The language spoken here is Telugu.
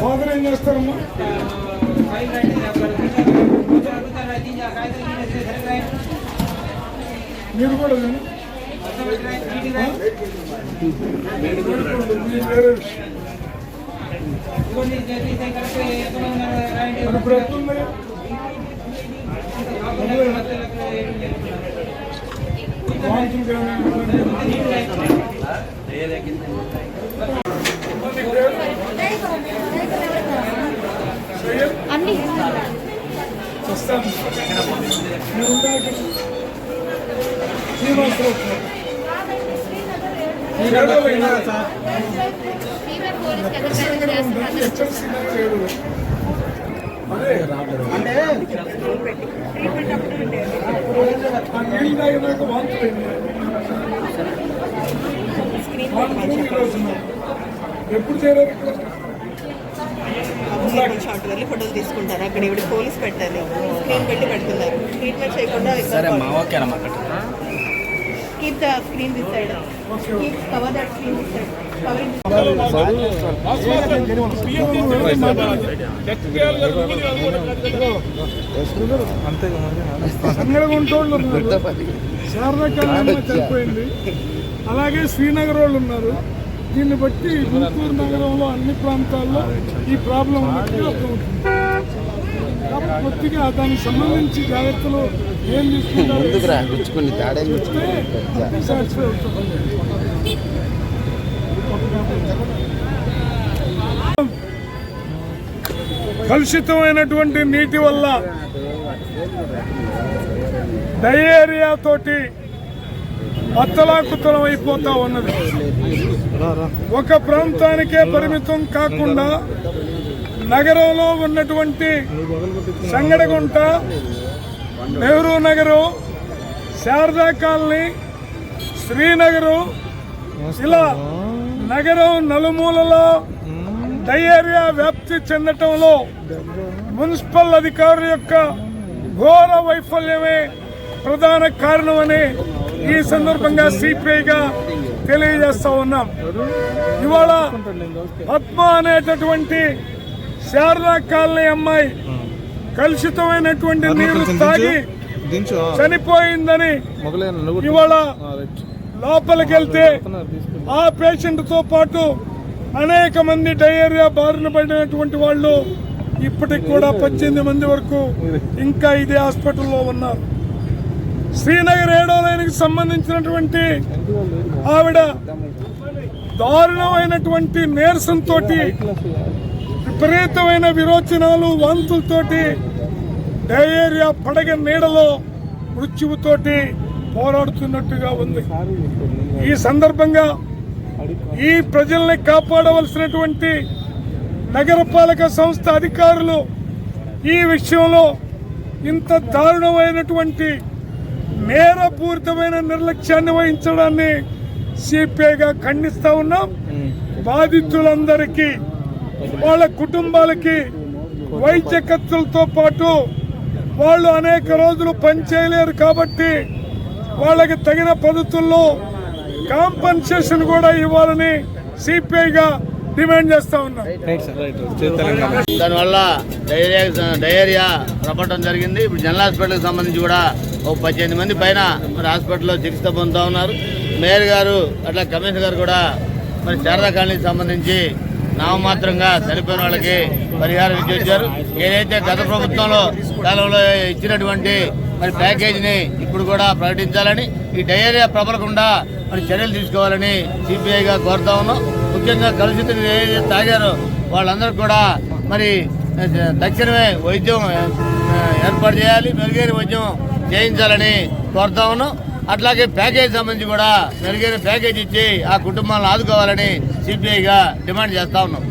ఫాదర్ ఏం చేస్తారమ్మా మీరు కూడా ఇప్పుడు ఎత్తుంది వాంతులు అన్ని. వస్తాను అంటే నీళ్ళు తాగినాక వాంతులు వాంతులు ఈరోజు ఎప్పుడు షాట్ వెళ్ళి ఫోటోలు తీసుకుంటారు. అక్కడ పోలీస్ పెట్టాలి. స్క్రీన్ పెట్టి పెడుతున్నారు. ట్రీట్మెంట్ చేయకుండా సరే మా ఓకేనమ్మా అక్కడ keep the screen this side keep cover that screen this side covering సంగడగుంటోళ్ళు ఉన్నారు శారదాకాలంలో చనిపోయింది. అలాగే శ్రీనగర్ వాళ్ళు ఉన్నారు. దీన్ని బట్టి గుంటూరు నగరంలో అన్ని ప్రాంతాల్లో ఈ ప్రాబ్లం అర్థమవుతుంది. కొద్దిగా దానికి సంబంధించి జాగ్రత్తలు ఏం తీసుకుంటారు సాటిస్ఫై కలుషితమైనటువంటి నీటి వల్ల డయేరియా తోటి అత్తలాకుతలం అయిపోతా ఉన్నది. ఒక ప్రాంతానికే పరిమితం కాకుండా నగరంలో ఉన్నటువంటి సంగడగుంట నెహ్రూ నగరు శారదా కాలనీ శ్రీనగరు ఇలా నగరం నలుమూలలో డయేరియా వ్యాప్తి చెందటంలో మున్సిపల్ అధికారుల యొక్క ఘోర వైఫల్యమే ప్రధాన కారణమని ఈ సందర్భంగా సిపిఐగా తెలియజేస్తా ఉన్నాం. ఇవాళ పద్మ అనేటటువంటి శారదా కాలనీ అమ్మాయి కలుషితమైనటువంటి నీరు తాగి చనిపోయిందని ఇవాళ లోపలికి వెళ్తే ఆ పేషెంట్తో పాటు అనేక మంది డయేరియా బారిన పడినటువంటి వాళ్ళు ఇప్పటికి కూడా పద్దెనిమిది మంది వరకు ఇంకా ఇదే హాస్పిటల్లో ఉన్నారు. శ్రీనగర్ ఏడో లైన్కి సంబంధించినటువంటి ఆవిడ దారుణమైనటువంటి నీరసంతో విపరీతమైన విరోచనాలు వాంతులతోటి డయేరియా పడగ నీడలో మృత్యువుతోటి పోరాడుతున్నట్టుగా ఉంది. ఈ సందర్భంగా ఈ ప్రజల్ని కాపాడవలసినటువంటి నగరపాలక సంస్థ అధికారులు ఈ విషయంలో ఇంత దారుణమైనటువంటి నేరపూరితమైన నిర్లక్ష్యాన్ని వహించడాన్ని సిపిఐగా ఖండిస్తా ఉన్నాం. బాధితులందరికీ వాళ్ళ కుటుంబాలకి వైద్య ఖర్చులతో పాటు వాళ్ళు అనేక రోజులు పని చేయలేరు కాబట్టి వాళ్ళకి తగిన పద్ధతుల్లో కాంపన్సేషన్ కూడా ఇవ్వాలని సిపిఐగా డిమాండ్ చేస్తా ఉన్నాం. Right sir right. తెలంగాణ. దానివల్ల డయేరియా డయేరియా ప్రపడటం జరిగింది. ఇప్పుడు జనరల్ హాస్పిటల్కి సంబంధించి కూడా ఓ పద్దెనిమిది మంది పైన మరి హాస్పిటల్లో చికిత్స పొందుతూ ఉన్నారు. మేయర్ గారు అట్లా కమిషనర్ గారు కూడా మరి శారదా కాలనీకి సంబంధించి నామమాత్రంగా చనిపోయిన వాళ్ళకి పరిహారం ఇచ్చారు ఏదైతే గత ప్రభుత్వంలో కాలంలో ఇచ్చినటువంటి మరి ప్యాకేజీని ఇప్పుడు కూడా ప్రకటించాలని ఈ డయేరియా ప్రబలకుండా మరి చర్యలు తీసుకోవాలని సిపిఐగా కోరుతా ఉన్నాం. ముఖ్యంగా కలుషిత ఏదైతే తాగారో వాళ్ళందరూ కూడా మరి తక్షణమే వైద్యం ఏర్పాటు చేయాలి. మెరుగైన వైద్యం చేయించాలని కోరుతా అట్లాగే ప్యాకేజ్ సంబంధించి కూడా మెరుగైన ప్యాకేజ్ ఇచ్చి ఆ కుటుంబాలను ఆదుకోవాలని సిపిఐగా డిమాండ్ చేస్తా ఉన్నాం.